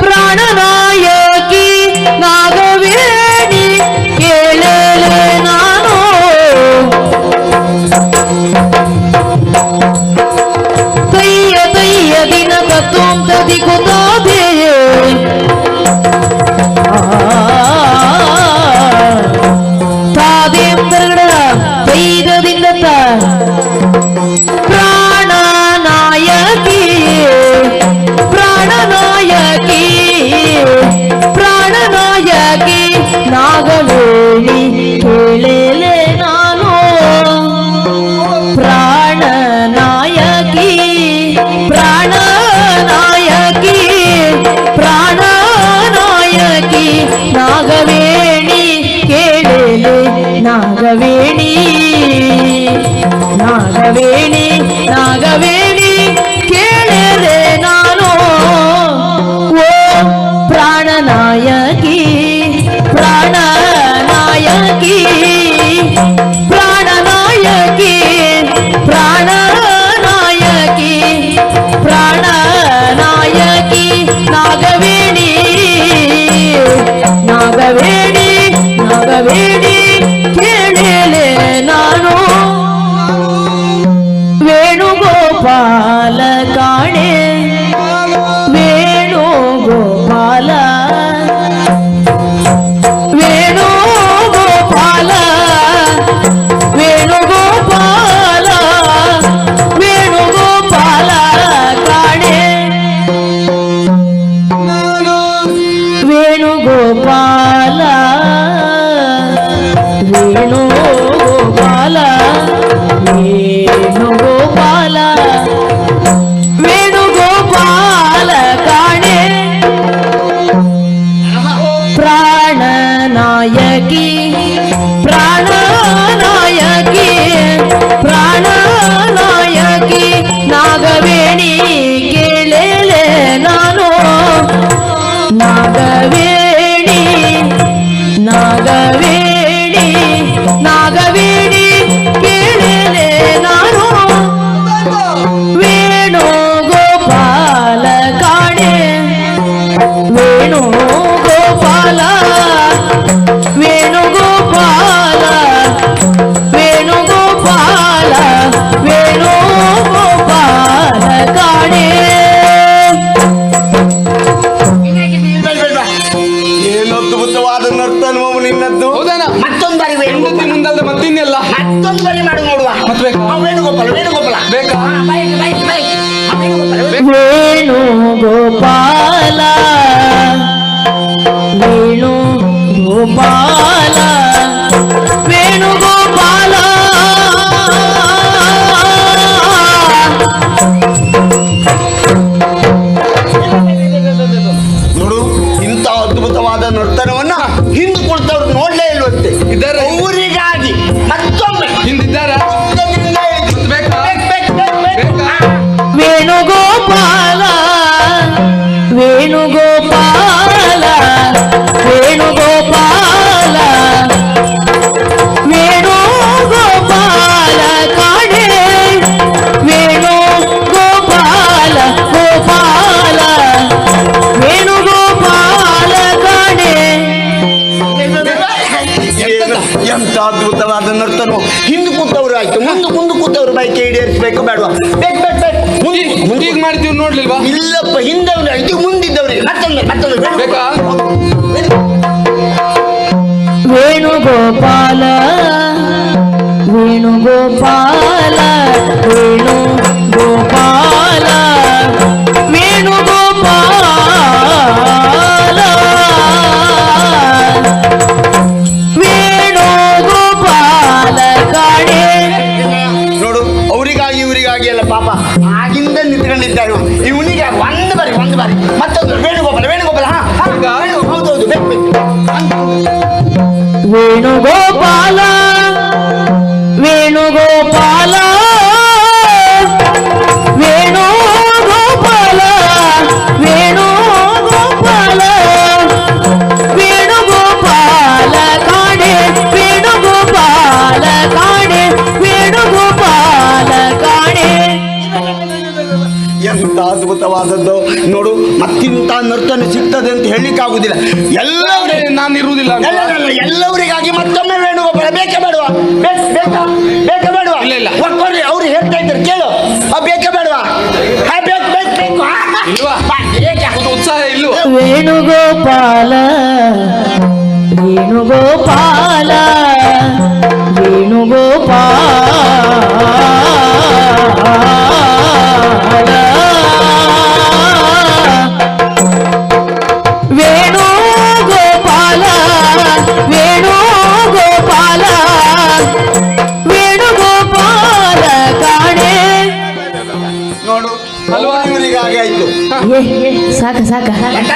ಪ್ರಾಣನಾಯಕಿ ನಾ ಹೇಳಿ ಹೇಳಲೇ ನಾನು ಪ್ರಾಣ ನಾಯಕಿ ಪ್ರಾಣ ನಾಯಕಿ ಪ್ರಾಣ ನಾಯಕಿ ನಾಗವೇಣಿ ಕೇಳಲೇ ನಾಗವೇಣಿ ನಾಗವೇಣಿ ನಾಗವೇಣಿ ಕೇಳಲೇ ನಾನು ಓ ಪ್ರಾಣ ನಾಯಕಿ ಬೇಕು ವೇಣುಗೋಪಾಲ ವೇಣುಗೋಪಾಲ ಬೇಕಾ ವೇಣುಗೋಪಾಲ ವೇಣುಗೋಪಾಲ ನೋಡ್ಲಿಲ್ವಾ? ಇಲ್ಲಪ್ಪ ಹಿಂದವ್ರೆ ಇದು ಮುಂದಿದ್ದವ್ರೆ ಮತ್ತೊಂದು ಮತ್ತೊಂದು ಬೇಕಾ? ವೇಣುಗೋಪಾಲ ವೇಣುಗೋಪಾಲ ವೇಣು ನರ್ತನೆ ಸಿಗ್ತದೆ ಅಂತ ಹೇಳಲಿಕ್ಕಾಗುದಿಲ್ಲ ಎಲ್ಲವರೇ ನಾನು ಇರುವುದಿಲ್ಲ ಎಲ್ಲವರಿಗಾಗಿ ಮತ್ತೊಮ್ಮೆ ವೇಣುಗೋಪಾಲ ಬೇಕೇ ಬೇಡುವ? ಬೇಕ್ ಬೇಡವಾ? ಇಲ್ಲ, ಇಲ್ಲ. ಅವ್ರು ಹೇಳ್ತಾ ಇದ್ದಾರೆ ಕೇಳು. ಆ ಬೇಕೇ. ಬೇಡವಾ ಉತ್ಸಾಹ ಇಲ್ವಾ? ವೇಣುಗೋಪಾಲ ವೇಣುಗೋಪಾಲ ವೇಣುಗೋಪಾಲ. ಏ ಸಾಕ ಸಾಕ.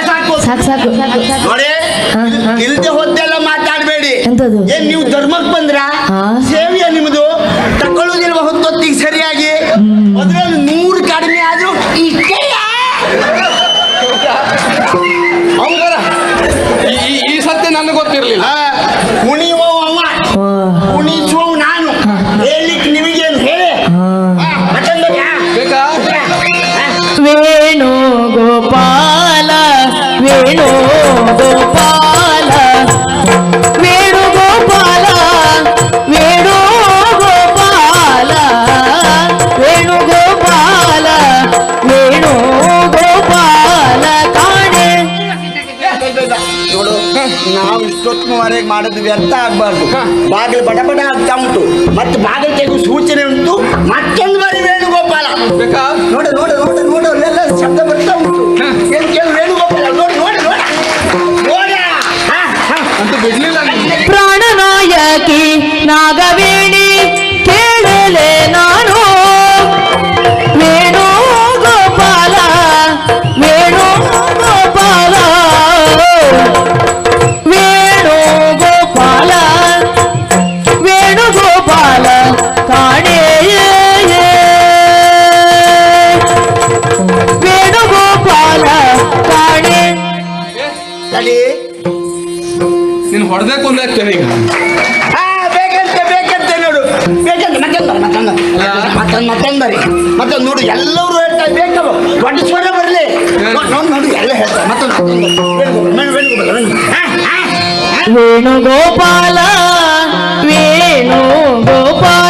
ಸಾಕು? ಸಾಕು. ಇಲ್ದೆ ಹೊತ್ತೆಲ್ಲ ಮಾತಾಡಬೇಡಿ. ಎಂತದು? ಏನ್ ನೀವು ಧರ್ಮಕ್ಕೆ ಬಂದ್ರ. ಸೇವೆಯ ನಿಮ್ದು? ತಕೊಳ್ಳುವುದಿಲ್ವ ಹೊತ್ತೊತ್ತಿಗೆ ಸರಿಯಾಗಿ? ಅದ್ರಲ್ಲಿ ನೂರು ಕಡಿಮೆ ಆದ್ರೂ ಹೌದರ ಈ ಸತ್ಯ ನನಗೆ ಗೊತ್ತಿರಲಿಲ್ಲ. ಕುಣಿಯುವ ವೇಣುಗೋಪಾಲ ವೇಣುಗೋಪಾಲ ವೇಣುಗೋಪಾಲ ವೇಣುಗೋಪಾಲ ವೇಣುಗೋಪಾಲ ಕಾಣೆ ನೋಡು ನಾವು ಇಷ್ಟೊತ್ತಿನವರೆಗೆ ಮಾಡೋದು ವ್ಯರ್ಥ ಆಗ್ಬಾರ್ದು ಹಾ. ಬಾಗಿಲು ಬಡ ಬಡ ಆಗ್ತಾ ಉಂಟು ಮತ್ತೆ ಬಾಗಿಲು ತೆಗೆದು ಸೂಚನೆ ಉಂಟು ಮತ್ತೊಂದು ಬಾರಿ ವೇಣುಗೋಪಾಲ ಬೇಕಾ ನೋಡು ನೋಡು ನೋಡು ನೋಡು ಅಲ್ಲೆಲ್ಲ ಶಬ್ದ ಬರ್ತಾ ಉಂಟು ವೇಣುಗೋಪಾಲ ಕಾಣೆ ವೇಣುಗೋಪಾಲ ಕಾಣೆ. ಏ, ತಡಿ ನೀನು ಹೊಡೆದೇ ಕೊಂದಾಗ್ತೇನೆ ಈಗ. ಹಾ ಬೇಕಂತೆ ಬೇಕಂತೆ ನೋಡು. ಬೇಕಂತೆ ಮತ್ತೊಂದು ಮತ್ತೊಂದು ಮತ್ತೊಂದು ಮತ್ತೊಂದು ಬರಿ. ಮತ್ತೊಂದು ನೋಡು ಎಲ್ಲರೂ ಹೇಳ್ತಾರೆ ಬೇಕು ದೊಡ್ಡ ಸ್ವರ ಬರಲಿ ನೋಡು ನೋಡು ಎಲ್ಲ ಹೇಳ್ತಾರೆ. ಮತ್ತೊಂದು ಮತ್ತೊಂದು ವೇಣುಗೋಪಾಲ వేణు గోపాల